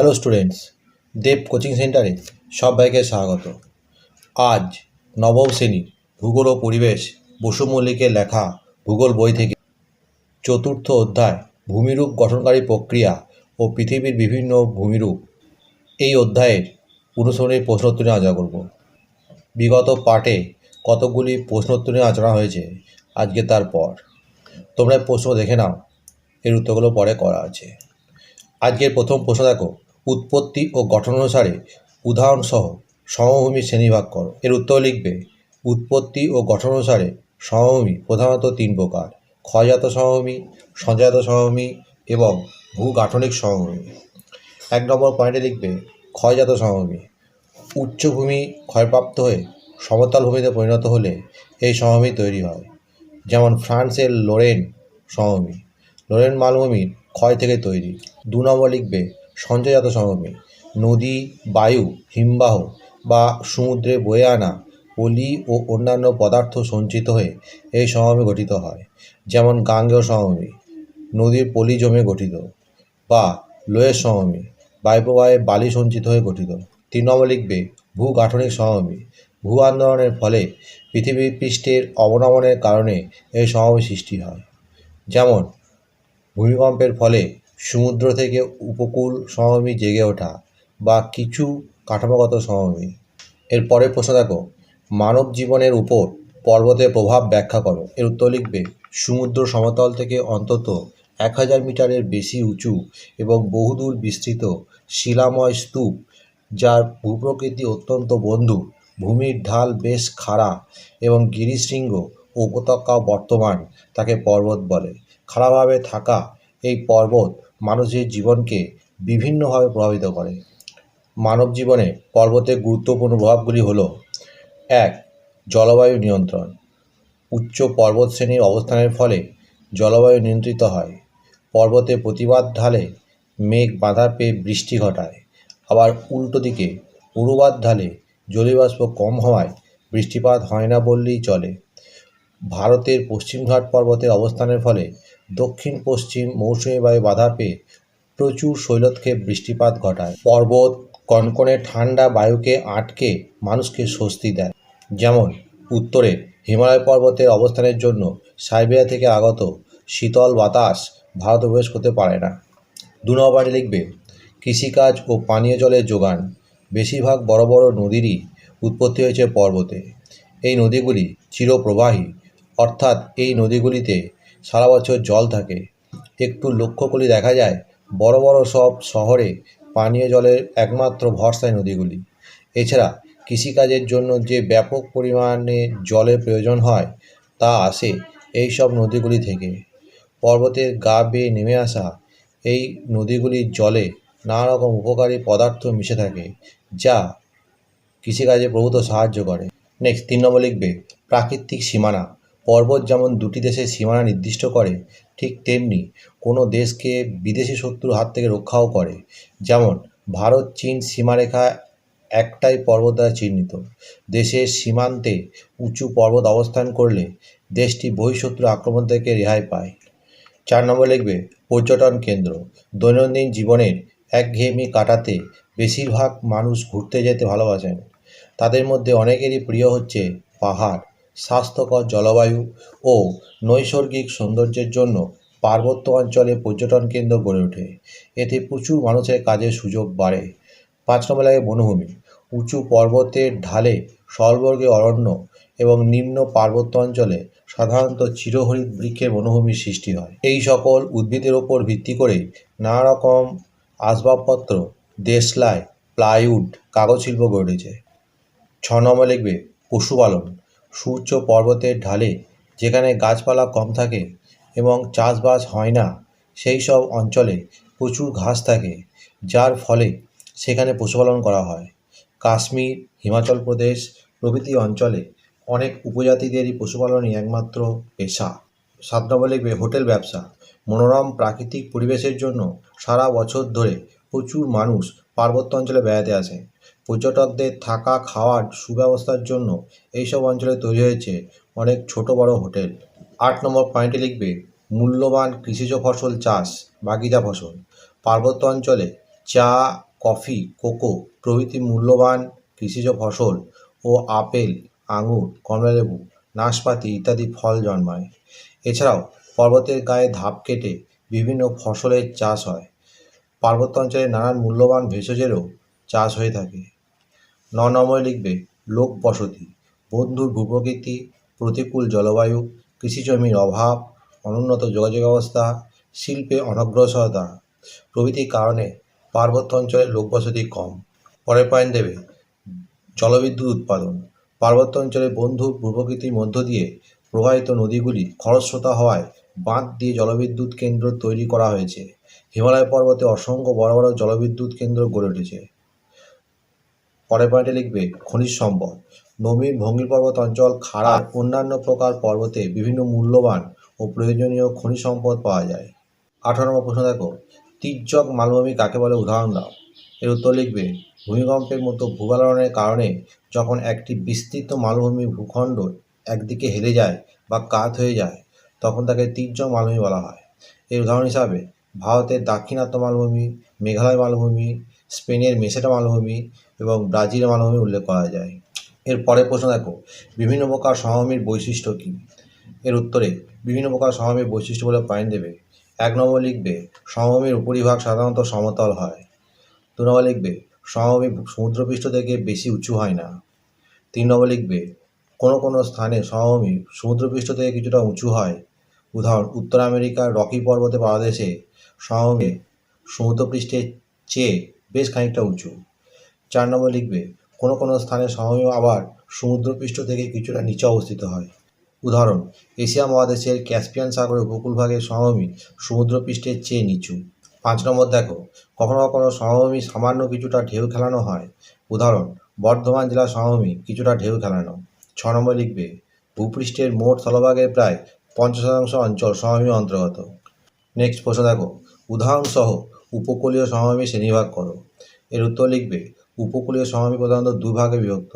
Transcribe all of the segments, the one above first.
Hello students দেব coaching সেন্টারে সবাইকে স্বাগত। আজ নবম শ্রেণির ভূগোল ও পরিবেশ বসু মল্লিকের লেখা ভূগোল বই থেকে চতুর্থ অধ্যায় ভূমিরূপ গঠনকারী প্রক্রিয়া ও পৃথিবীর বিভিন্ন ভূমিরূপ এই অধ্যায়ের অনুসরণের প্রশ্নোত্তর নিয়ে আলোচনা করব। বিগত পাঠে কতগুলি প্রশ্নোত্তর নিয়ে আলোচনা হয়েছে, আজকে তারপর তোমরা প্রশ্ন দেখে নাও, এর উত্তরগুলো পরে করা আছে। আজকের প্রথম প্রশ্ন দেখো উৎপত্তি ও গঠন অনুসারে উদাহরণসহ সমভূমি শ্রেণীভাগ করো। এর উত্তর লিখবে, উৎপত্তি ও গঠন অনুসারে সমভূমি প্রধানত তিন প্রকার, ক্ষয়জাত সমভূমি সঞ্চয়জাত সমভূমি এবং ভূগাঠনিক সমভূমি। এক নম্বর পয়েন্টে লিখবে, ক্ষয়জাত সমভূমি, উচ্চভূমি ক্ষয়প্রাপ্ত হয়ে সমতল ভূমিতে পরিণত হলে এই সমভূমি তৈরি হয়। যেমন ফ্রান্সের লোরেন সমভূমি, লোরেন মালভূমির ক্ষয় থেকে তৈরি। দু নম্বর লিখবে সঞ্চয়জাত সমভূমি। নদী, বায়ু, হিমবাহ বা সমুদ্রে বয়ে আনা পলি ও অন্যান্য পদার্থ সঞ্চিত হয়ে এই সমভূমি গঠিত হয়। যেমন গাঙ্গেয় সমভূমি, নদীর পলি জমে গঠিত বা লোয়ের সমভূমি, বায়ুপ্রবাহে বালি সঞ্চিত হয়ে গঠিত। তিন নম্বর লিখবে ভূগাঠনিক সমভূমি, ভূ আন্দোলনের ফলে পৃথিবীর পৃষ্ঠের অবনমনের কারণে এই সমভূমি সৃষ্টি হয়। যেমন, ভূমিকম্পের ফলে সমুদ্র থেকে উপকূল সমভূমি জেগে ওঠা বা কিছু কাঠামোগত সমভূমি এর পরের প্রশ্ন দেখো, মানব জীবনের উপর পর্বতের প্রভাব ব্যাখ্যা করো। এর উত্তর লিখবে, সমুদ্র সমতল থেকে অন্তত এক হাজার মিটারের বেশি উঁচু এবং বহুদূর বিস্তৃত শিলাময় স্তূপ, যার ভূপ্রকৃতি অত্যন্ত বন্ধু, ভূমির ঢাল বেশ খাড়া এবং গিরিশৃঙ্গ ও উপত্যকাও বর্তমান তাকে পর্বত বলে। খাড়াভাবে থাকা এই পর্বত মানুষের জীবনকে বিভিন্নভাবে প্রভাবিত করে। মানব জীবনে পর্বতের গুরুত্বপূর্ণ প্রভাবগুলি হল, এক, জলবায়ু নিয়ন্ত্রণ। উচ্চ পর্বত শ্রেণির অবস্থানের ফলে জলবায়ু নিয়ন্ত্রিত হয়। পর্বতে প্রতিবাদ ঢালে মেঘ বাধা পেয়ে বৃষ্টি ঘটায়। আবার উল্টো দিকে পূর্বাদ ঢালে জলীয়বাষ্প কম হওয়ায় বৃষ্টিপাত হয় না বললেই চলে। ভারতের পশ্চিমঘাট পর্বতের অবস্থানের ফলে দক্ষিণ, পশ্চিম, মৌসুমী বায়ু বাধা পেয়ে প্রচুর শৈলতক্ষেপ বৃষ্টিপাত ঘটায়। পর্বত, কনকনে ঠান্ডা বায়ুকে আটকে মানুষকে স্বস্তি দেয়। যেমন উত্তরে হিমালয় পর্বতের অবস্থানের জন্য সাইবেরিয়া থেকে আগত শীতল বাতাস ভারত প্রবেশ করতে পারে না। দু নম্বরে লিখবে, কৃষিকাজ ও পানীয় জলের যোগান। বেশিরভাগ বড় বড় নদীরই উৎপত্তি হয়েছে পর্বতে। এই নদীগুলি চিরপ্রবাহী, অর্থাৎ এই নদীগুলিতে সারা বছর জল থাকে। একটু লক্ষ্য করলে দেখা যায়, বড় বড় সব শহরে পানীয় জলের একমাত্র ভরসায় নদীগুলি। এছাড়া কৃষিকাজের জন্য যে ব্যাপক পরিমাণে জলের প্রয়োজন হয়, তা আসে এই সব নদীগুলি থেকে। পর্বতের গা বেয়ে নেমে আসা এই নদীগুলির জলে নানা রকম উপকারী পদার্থ মিশে থাকে, যা কৃষিকাজে প্রভূত সাহায্য করে। নেক্সট, তিন নম্বর লিখবে, প্রাকৃতিক সীমানা। পর্বত যেমন দুটি দেশের সীমানা নির্দিষ্ট করে, ঠিক তেমনি কোনো দেশকে বিদেশি শত্রুর হাত থেকে রক্ষাও করে। যেমন ভারত, চীন সীমারেখা একটাই পর্বত দ্বারা চিহ্নিত। দেশের সীমান্তে উঁচু পর্বত অবস্থান করলে দেশটি বহিঃশত্রু আক্রমণ থেকে রেহাই পায়। চার নম্বর লিখবে, পর্যটন কেন্দ্র। দৈনন্দিন জীবনের একঘেয়েমি কাটাতে বেশিরভাগ মানুষ ঘুরতে যেতে ভালোবাসেন। তাদের মধ্যে অনেকেরই প্রিয় হচ্ছে পাহাড়। স্বাস্থ্যকর জলবায়ু ও নৈসর্গিক সৌন্দর্যের জন্য পার্বত্য অঞ্চলে পর্যটন কেন্দ্র গড়ে ওঠে। এতে প্রচুর মানুষের কাজের সুযোগ বাড়ে। পাঁচ নম্বর লাগে বনভূমি, উঁচু পর্বতের ঢালে স্থলবর্গে অরণ্য এবং নিম্ন পার্বত্য অঞ্চলে সাধারণত চিরহরিৎ বৃক্ষের বনভূমির সৃষ্টি হয়। এই সকল উদ্ভিদের ওপর ভিত্তি করে নানা রকম আসবাবপত্র, দেশলাই, প্লাইউড কাগজ শিল্প গড়ে উঠেছে। ছ নম্বর লিখবে, পশুপালন সূর্য পর্বতের ঢালে যেখানে গাছপালা কম থাকে এবং চাষবাস হয় না, সেই সব অঞ্চলে প্রচুর ঘাস থাকে, যার ফলে সেখানে পশুপালন করা হয়। কাশ্মীর, হিমাচল প্রদেশ প্রভৃতি অঞ্চলে অনেক উপজাতিদেরই পশুপালনই একমাত্র পেশা। সাত নম্বর হোটেল ব্যবসা। মনোরম প্রাকৃতিক পরিবেশের জন্য সারা বছর ধরে প্রচুর মানুষ পার্বত্য অঞ্চলে বেড়াতে আসে। পর্যটকদের থাকা, খাওয়ার সুব্যবস্থার জন্য এইসব অঞ্চলে তৈরি হয়েছে অনেক ছোট বড় হোটেল। আট নম্বর পয়েন্টে লিখবে, মূল্যবান কৃষিজ ফসল চাষ বাগিচা ফসল। পার্বত্য অঞ্চলে চা, কফি, কোকো প্রভৃতি মূল্যবান কৃষিজ ফসল ও আপেল, আঙুর, কমলালেবু, নাশপাতি ইত্যাদি ফল জন্মায়। এছাড়াও পর্বতের গায়ে ধাপ কেটে বিভিন্ন ফসলের চাষ হয়। পার্বত্য অঞ্চলে নানান মূল্যবান ভেষজেরও চাষ হয়ে থাকে। ন নম্বরে লিখবে, লোক বসতি বন্ধুর ভূপ্রকৃতি, প্রতিকূল জলবায়ু, কৃষিজমির অভাব, অনুন্নত যোগাযোগ ব্যবস্থা, শিল্পে অনগ্রসরতা, প্রভৃতির কারণে পার্বত্য অঞ্চলে লোকবসতি কম। পরের পয়েন্ট দেবে, জলবিদ্যুৎ উৎপাদন, পার্বত্য অঞ্চলে বন্ধু ভূপ্রকৃতির মধ্য দিয়ে প্রবাহিত নদীগুলি খরস্রোতা হওয়ায় বাঁধ দিয়ে জলবিদ্যুৎ কেন্দ্র তৈরি করা হয়েছে। হিমালয় পর্বতে অসংখ্য বড় বড় জলবিদ্যুৎ কেন্দ্র গড়ে উঠেছে। পরের পয়েন্টে লিখবে খনিজ সম্পদ। নবীন ভঙ্গি পর্বত অঞ্চল, খাড়া, অন্যান্য প্রকার পর্বতে বিভিন্ন মূল্যবান ও প্রয়োজনীয় খনিজ সম্পদ পাওয়া যায়। আঠারো নম্বর প্রশ্ন দেখো, তির্যক মালভূমি কাকে বলে? উদাহরণ দাও। এর উত্তর লিখবে, ভূমিকম্পের মতো ভূগলনের কারণে যখন একটি বিস্তৃত মালভূমি ভূখণ্ড একদিকে হেলে যায় বা কাত হয়ে যায়, তখন তাকে তির্যক মালভূমি বলা হয়। এর উদাহরণ হিসাবে, ভারতের দাক্ষিণাত্য মালভূমি, মেঘালয় মালভূমি, স্পেনের মেসেটা মালভূমি এবং ব্রাজিল মালভূমি উল্লেখ করা যায়। এর পরের প্রশ্ন দেখো, বিভিন্ন প্রকার সমভূমির বৈশিষ্ট্য কী? এর উত্তরে, বিভিন্ন প্রকার সমভূমির বৈশিষ্ট্য বলে পয়েন্ট দেবে। এক নম্বর লিখবে, সমভূমির উপরিভাগ সাধারণত সমতল হয়। দু নম্বর লিখবে, সমভূমি সমুদ্রপৃষ্ঠ থেকে বেশি উঁচু হয় না। তিন নম্বর লিখবে, কোনো কোনো স্থানে সমভূমি সমুদ্রপৃষ্ঠ থেকে কিছুটা উঁচু হয়। উদাহরণ, উত্তর আমেরিকার রকি পর্বতে পাদদেশে সমভূমি সমুদ্রপৃষ্ঠের চেয়ে বেশ খানিকটা উঁচু। চার নম্বর লিখবে, কোনো কোনো স্থানে সমভূমি আবার সমুদ্রপৃষ্ঠ থেকে কিছুটা নিচে অবস্থিত হয়। উদাহরণ, এশিয়া মহাদেশের ক্যাসপিয়ান সাগরের উপকূলভাগের সমভূমি সমুদ্রপৃষ্ঠের চেয়ে নিচু। পাঁচ নম্বর দেখো, কখনো কখনো সমভূমি সামান্য কিছুটা ঢেউ খেলানো হয়। উদাহরণ, বর্ধমান জেলার সমভূমি কিছুটা ঢেউ খেলানো। ছ নম্বর লিখবে, ভূপৃষ্ঠের মোট স্থলভাগের প্রায় পঞ্চাশ শতাংশ অঞ্চল সমভূমির অন্তর্গত। নেক্সট প্রশ্ন দেখো, উদাহরণসহ উপকূলীয় সমভূমি শ্রেণীভাগ করো। এর উত্তর লিখবে উপকূলীয় সমভূমি প্রধানত দুভাগে বিভক্ত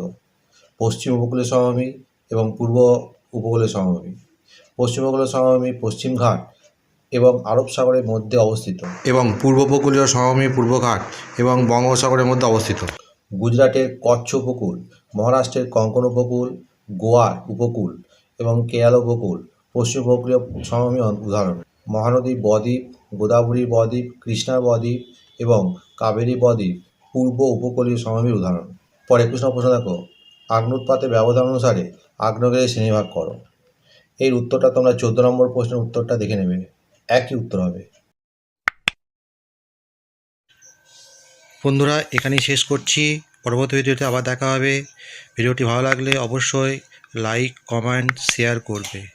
পশ্চিম উপকূলীয় সমভূমি এবং পূর্ব উপকূলীয় সমভূমি। পশ্চিম উপকূলীয় সমভূমি পশ্চিম ঘাট এবং আরব সাগরের মধ্যে অবস্থিত। এবং পূর্ব উপকূলীয় সমভূমি পূর্বঘাট এবং বঙ্গোপসাগরের মধ্যে অবস্থিত। গুজরাটের কচ্ছ উপকূল মহারাষ্ট্রের কঙ্কন উপকূল গোয়ার উপকূল এবং কেয়াল উপকূল পশ্চিম উপকূলীয় সমভূমি উদাহরণ। মহানদী বদ্বীপ গোদাবরী বদ্বীপ কৃষ্ণা বদ্বীপ এবং কাবেরী বদ্বীপ পূর্ব উপকূলীয় সমভূমির উদাহরণ। পরে একুশ প্রশ্ন দেখো আগ্নুৎপাতের ব্যবধান অনুসারে আগ্নেয়গিরি শ্রেণীভাগ করো। এর উত্তরটা তোমরা চোদ্দ নম্বর প্রশ্নের উত্তরটা দেখে নেবে। একই উত্তর হবে। বন্ধুরা, এখানেই শেষ করছি। পরবর্তী ভিডিওতে আবার দেখা হবে। ভিডিওটি ভালো লাগলে অবশ্যই লাইক, কমেন্ট, শেয়ার করবে।